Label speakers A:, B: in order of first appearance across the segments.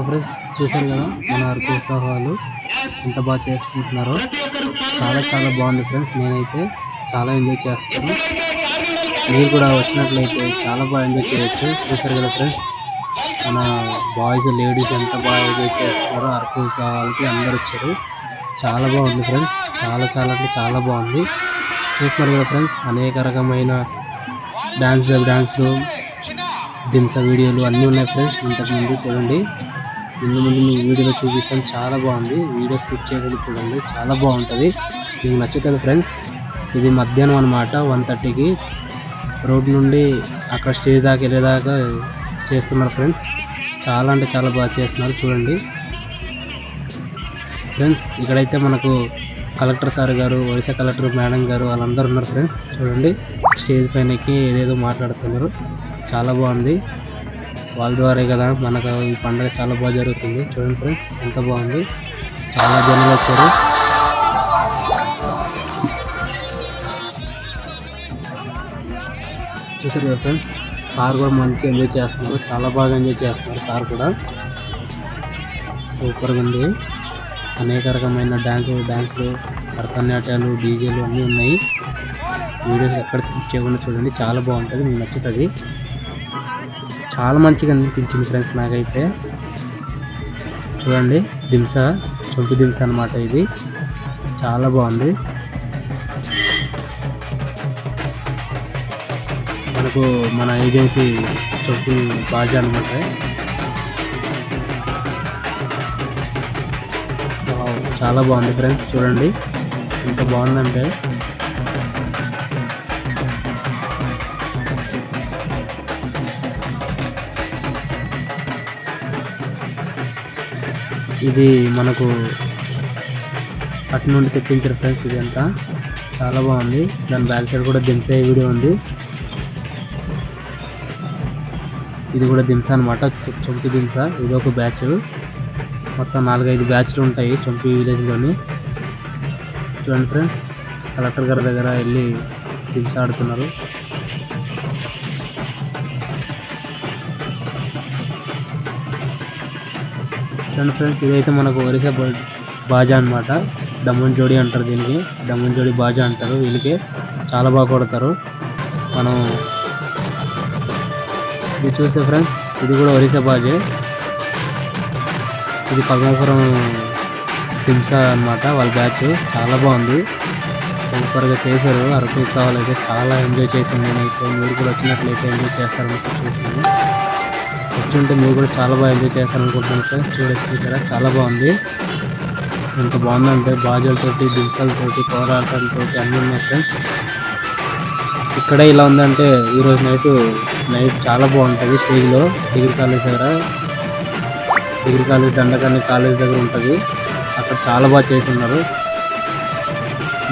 A: So friends చూసారు కదా? మన అరకు ఉత్సవాలు ఎంత బాగా చేసుకుంటున్నారో. చాలా చాలా బాగుంది ఫ్రెండ్స్ నేనైతే చాలా ఎంజాయ్ చేస్తాను. మీరు కూడా వచ్చినట్లయితే చాలా బాగా ఎంజాయ్ చేయొచ్చు. చూసారు కదా ఫ్రెండ్స్? మన బాయ్స్ లేడీస్ ఎంత బాగా ఎంజాయ్ చేస్తున్నారో అరకు ఉత్సవాలకి అందరు వచ్చారు. చాలా బాగుంది ఫ్రెండ్స్ చాలా చాలా అంటే చాలా బాగుంది. చూస్తున్నారు కదా ఫ్రెండ్స్ అనేక రకమైన డ్యాన్స్ డ్యాన్స్లు దింస వీడియోలు అన్నీ ఉన్నాయి ఫ్రెండ్స్ ఇంతకు ముందు చూడండి. ముందు ముందు మీ వీడియోలో చూపిస్తాను. చాలా బాగుంది. వీడియో స్కిప్ చేయకుండా చూడండి. చాలా బాగుంటుంది. మీకు నచ్చుతుంది ఫ్రెండ్స్. ఇది మధ్యాహ్నం అనమాట వన్ థర్టీకి రోడ్ నుండి అక్కడ స్టేజ్ దాకా వెళ్ళేదాకా చేస్తున్నారు ఫ్రెండ్స్. చాలా అంటే చాలా బాగా చేస్తున్నారు. చూడండి. ఫ్రెండ్స్ ఇక్కడైతే మనకు కలెక్టర్ సార్ గారు వైసా కలెక్టర్ మేడం గారు వాళ్ళందరూ ఉన్నారు ఫ్రెండ్స్. చూడండి. స్టేజ్ పైనకి ఏదేదో మాట్లాడుతున్నారు. చాలా బాగుంది. వాళ్ళ ద్వారా కదా మనకు ఈ పండుగ చాలా బాగా జరుగుతుంది. చూడండి ఫ్రెండ్స్ ఎంత బాగుంది. చాలా జనాలు వచ్చారు. చూసారు కదా ఫ్రెండ్స్ సార్ కూడా మంచి ఎంజాయ్ చేస్తున్నారు. చాలా బాగా ఎంజాయ్ చేస్తున్నారు సార్ కూడా. సూపర్గా ఉంది. అనేక రకమైన డ్యాన్సులు డ్యాన్సులు భరతనాట్యాలు డీజేలు అన్నీ ఉన్నాయి. వీడియోస్ ఎక్కడ స్కిప్ చేయకుండా చూడండి. చాలా బాగుంటుంది. మీకు నచ్చుతుంది. చాలా మంచిగా అనిపించింది ఫ్రెండ్స్ నాకైతే. చూడండి దింస చొంపి దింస అనమాట ఇది. చాలా బాగుంది. మనకు మన ఏజెన్సీ చొంపి బాజా అనమాట చాలా బాగుంది ఫ్రెండ్స్ చూడండి. ఎంత బాగుందంటే ఇది మనకు అటు నుండి తెప్పించారు ఫ్రెండ్స్ ఇది అంతా చాలా బాగుంది. దాని బ్యాక్ సైడ్ కూడా దింసే వీడియో ఉంది. ఇది కూడా దింస అనమాట చొంపి దింస ఇది ఒక బ్యాచ్. మొత్తం నాలుగైదు బ్యాచ్లు ఉంటాయి చొంపి విలేజ్లోని చూడండి ఫ్రెండ్స్. కలెక్టర్ గారి దగ్గర వెళ్ళి దింస ఆడుతున్నారు. చూడండి ఫ్రెండ్స్ ఇదైతే మనకు ఒరిసా బా- బాజా అనమాట డమ్మన్ జోడి అంటారు దీనికి. డమ్మన్ జోడి బాజా అంటారు వీళ్ళకి. చాలా బాగా కొడతారు. మనం ఇది చూస్తే ఫ్రెండ్స్ ఇది కూడా ఒరిసా బాజే. ఇది పద్మాపురం హింస అన్నమాట వాళ్ళ బ్యాచ్. చాలా బాగుంది. సూపర్గా చేశారు. అరకు ఉత్సవాలు అయితే చాలా ఎంజాయ్ చేసింది నేనైతే. మీరు కూడా వచ్చినట్లయితే ఎంజాయ్ చేస్తారని చూస్తున్నాను వచ్చింటే మీరు కూడా చాలా బాగా ఎంజాయ్ చేస్తారనుకుంటున్నాను సార్. చూడొచ్చు ఇక్కడ. చాలా బాగుంది. ఎంత బాగుందంటే బాజలతోటి దింకలతోటి కోరాటంతో అన్నీ ఉన్నాయి ఫ్రెండ్స్. ఇక్కడ ఇలా ఉందంటే ఈరోజు నైట్ నైట్ చాలా బాగుంటుంది స్టేజ్లో. డిగ్రీ కాలేజ్ దగ్గర. డిగ్రీ కాలేజ్ దండకర్ణి కాలేజ్ దగ్గర ఉంటుంది. అక్కడ చాలా బాగా చేస్తున్నారు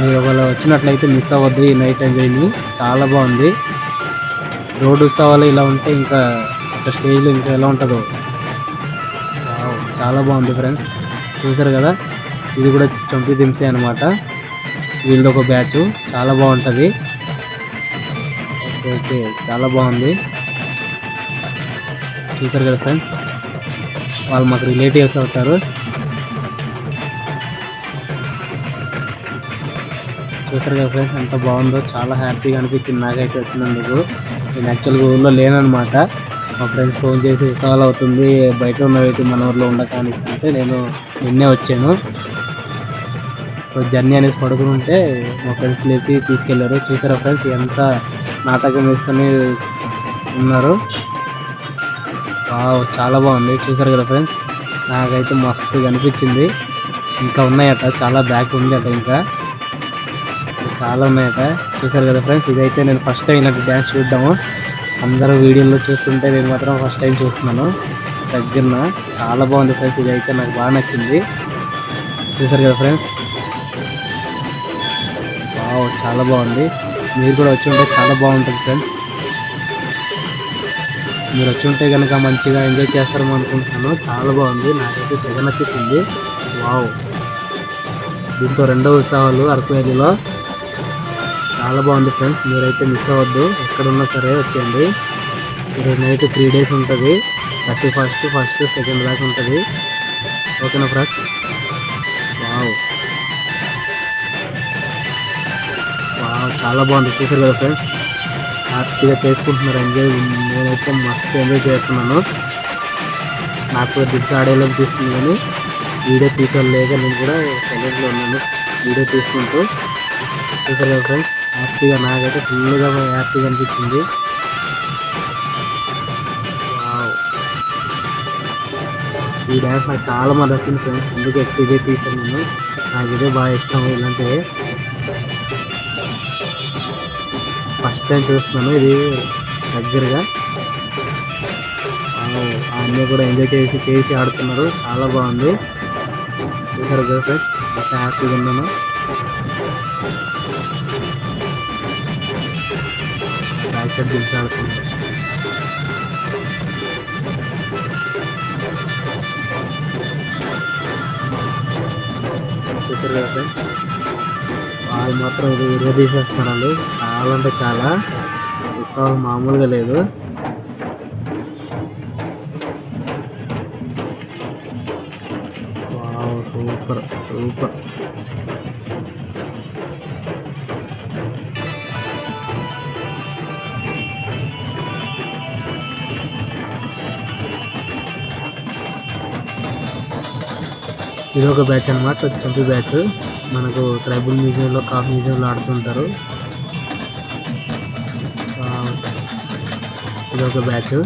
A: మీరు ఒకవేళ వచ్చినట్లయితే మిస్ అవ్వద్దు ఈ నైట్ ఎంజాయ్ని. చాలా బాగుంది. రోడ్డు ఉత్సవాలు ఇలా ఉంటే ఇంకా ఒక స్టేజ్లో ఇంకా ఎలా ఉంటుందో. చాలా బాగుంది ఫ్రెండ్స్. చూసారు కదా? ఇది కూడా చంపి దింసే అనమాట వీళ్ళది ఒక బ్యాచ్ చాలా బాగుంటుంది. ఓకే ఓకే చాలా బాగుంది. చూసారు కదా ఫ్రెండ్స్? వాళ్ళు మాకు రిలేటివ్స్ అవుతారు. చూసారు కదా ఫ్రెండ్స్? ఎంత బాగుందో చాలా హ్యాపీగా అనిపించింది. నాకైతే వచ్చినందుకు. నేను యాక్చువల్గా ఊళ్ళో లేననమాట మా ఫ్రెండ్స్ ఫోన్ చేసి సాల్ అవుతుంది బయట ఉన్నవి మన ఊర్లో ఉండక అనిస్తుంటే నేను నిన్నే వచ్చాను. జర్నీ అనేసి పడుకుని ఉంటే మా ఫ్రెండ్స్ లేపి తీసుకెళ్ళారు. చూసారా ఫ్రెండ్స్ ఎంత నాటకం వేసుకొని ఉన్నారు. చాలా బాగుంది. చూసారు కదా ఫ్రెండ్స్ నాకైతే మస్తు అనిపించింది. ఇంకా ఉన్నాయట చాలా బ్యాక్ ఉంది అట ఇంకా. చాలా ఉన్నాయట. చూసారు కదా ఫ్రెండ్స్ ఇదైతే నేను ఫస్ట్ టైం ఇలాంటి డ్యాన్స్ చూద్దాము. అందరూ వీడియోలో చూస్తుంటే నేను మాత్రం ఫస్ట్ టైం చూస్తున్నాను. దగ్గరన చాలా బాగుంది ఫ్రెండ్స్ ఇది అయితే నాకు బాగా నచ్చింది. చూసారు కదా ఫ్రెండ్స్ వావ్ చాలా బాగుంది. మీరు కూడా వచ్చి ఉంటే చాలా బాగుంటుంది ఫ్రెండ్స్ మీరు వచ్చి ఉంటే కనుక మంచిగా ఎంజాయ్ చేస్తారని అనుకుంటున్నాను. చాలా బాగుంది. నాకైతే సెగ నచ్చుతుంది. వావ్ దీంతో రెండో ఉత్సవాలు అరకు వ్యాలీలో చాలా బాగుంది ఫ్రెండ్స్. మీరైతే మిస్ అవ్వద్దు. ఎక్కడున్నా సరే వచ్చేయండి. ఇది నైట్ త్రీ డేస్ ఉంటుంది. థర్టీ ఫస్ట్ ఫస్ట్ సెకండ్ దాకా ఉంటుంది. ఓకేనా ఫ్రెండ్స్? వావ్. వావ్ చాలా బాగుంది. చూసారు కదా ఫ్రెండ్స్? హ్యాపీగా చేసుకుంటున్నారు. ఎంజాయ్. నేనైతే మస్తు ఎంజాయ్ చేస్తున్నాను. నాకు దిగ్గు ఆడేలోకి తీసుకుంది కానీ వీడియో తీసుకోలేక నేను కూడా సైలెంట్లో ఉన్నాను. వీడియో తీసుకుంటూ. చూసారు కదా ఫ్రెండ్స్? హ్యాపీగా నాకైతే ఫుల్గా హ్యాపీగా అనిపించింది. ఈ డ్యాన్స్ నాకు చాలా మంది వచ్చింది ఫ్రెండ్స్ అందుకే ఎక్కువ ఇదే తీసాను నేను. నాకు ఇదే బాగా ఇష్టం ఇలాంటివి ఫస్ట్ టైం చూస్తున్నాను ఇది దగ్గరగా. అన్నీ కూడా ఎంజాయ్ చేసి చేసి ఆడుతున్నారు. చాలా బాగుంది. చూసారు కదా ఫ్రెండ్స్ హ్యాపీగా ఉన్నాను. బ్యాక్ సైడ్ దిల్స్ చూసారు కదా ఫ్రెండ్స్ వాళ్ళు మాత్రం ఇది విలువ చాలా అంటే చాలా. ఉత్సవం మామూలుగా లేదు. Wow super super. ఇది ఒక బ్యాచ్ అనమాట చంపి బ్యాచ్. మనకు ట్రైబల్ మ్యూజియంలో కాఫ్ మ్యూజియంలో ఆడుతుంటారు. ఇది ఒక బ్యాచ్.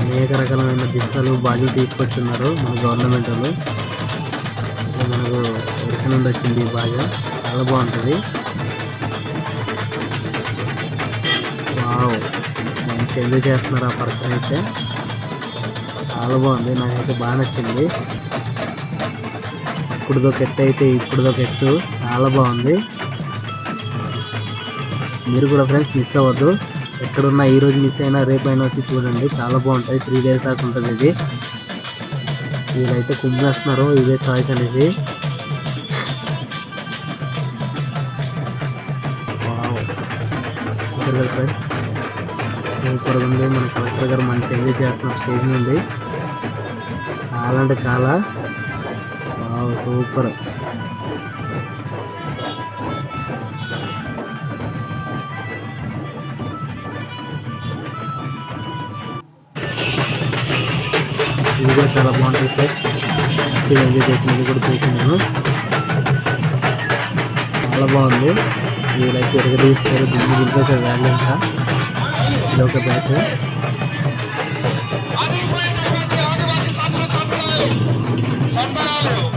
A: అనేక రకాలైన దిశలు బాధ్యత తీసుకొచ్చున్నారు మన గవర్నమెంట్ వాళ్ళు. మనకు ఒడిశా నుండి వచ్చింది ఈ చాలా బాగుంటుంది. వావ్ మంచి ఎంజాయ్ చేస్తున్నారు ఆ పర్సన్ అయితే. చాలా బాగుంది నాకైతే బాగా నచ్చింది. ఇప్పుడుదో ఎత్తు అయితే ఇప్పుడుదో ఎత్తు. చాలా బాగుంది. మీరు కూడా ఫ్రెండ్స్ మిస్ అవ్వద్దు. ఎక్కడున్నా ఈ రోజు మిస్ అయినా రేపైనా వచ్చి చూడండి. చాలా బాగుంటుంది త్రీ డేస్ దాకా ఉంటుంది ఇది. వీళ్ళైతే కుమ్మేస్తున్నారు. ఇదే చాయిస్ అనేది. కదా ఫ్రెండ్స్ సూపర్ ఉంది. మన కలెక్టర్ గారు మంచి ఎంజాయ్ చేస్తున్నారు. స్టేజ్ నుండి చాలా అంటే చాలా. సూపర్. ఇది కూడా చాలా బాగుంటుంది సార్. హ్యాపీగా ఎంజాయ్ చేసినది కూడా చూస్తున్నాను. చాలా బాగుంది. వీళ్ళైతే ఎరగదీస్తారు దీన్ని దింపేసారు వ్యాలీ ఇంకా ఇది ఒక బ్యాచ్
B: ఆదిపోయినటువంటి సంబరాలు.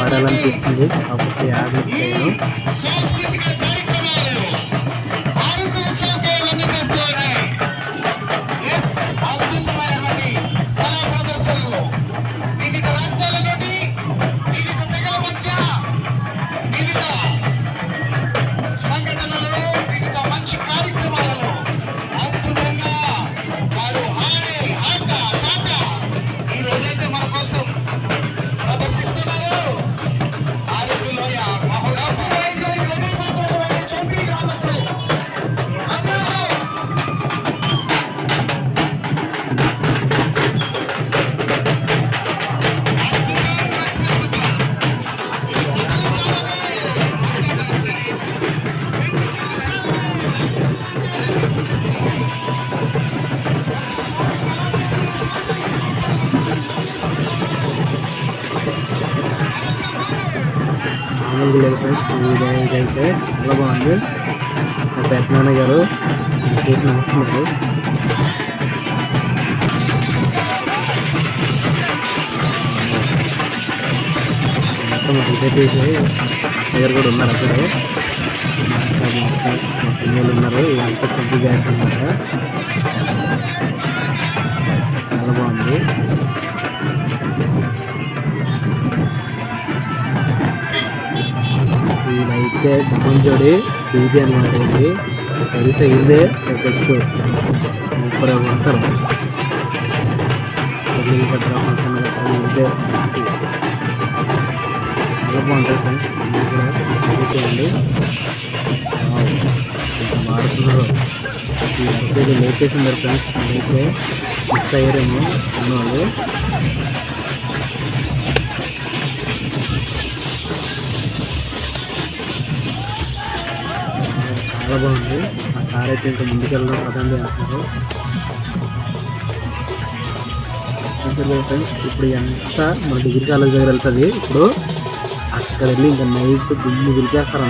A: ఆడాలనిపిస్తుంది కాకపోతే ఆడలేకపోయాను మామూలుగా లేదు ఫ్రెండ్స్ ఈ విధంగా ఇదైతే చాలా బాగుంది మా పెద్దనాన్న గారు చేసి నమ్ముతున్నారు మొత్తం రిలేటివ్స్ దగ్గర కూడా ఉన్నారు అక్కడ మా పిల్లలు ఉన్నారు ఇదంతా కంప్లీట్ బ్యాచ్ అనమాట చాలా బాగుంది ఇదైతే డమంజోడి సూది అనమాట ఇది. తెలిసే ఇదే పెట్టు ఇప్పుడు ఉంటారు. పెళ్ళిళ్ళు కట్టడం ఫంక్షన్ కట్టడం ఇదే చాలా బాగుంటుంది ఫ్రెండ్స్. కూడా మారుతున్నారు. ఈ అరకులు లేపేసిందారు ఫ్రెండ్స్. అయితే మిస్ అయ్యారేమో అన్నవాళ్ళు బాగుంది ఆ కార్ అయితే ఇంకా ముందుకెళ్ళడం పదండి అంటున్నారు ఫ్రెండ్స్ ఇప్పుడు ఎంత మన డిగ్రీ కాలేజ్ దగ్గర వెళ్తుంది. ఇప్పుడు అక్కడ వెళ్ళి ఇంకా నైట్ దిగి దులిపేస్తారు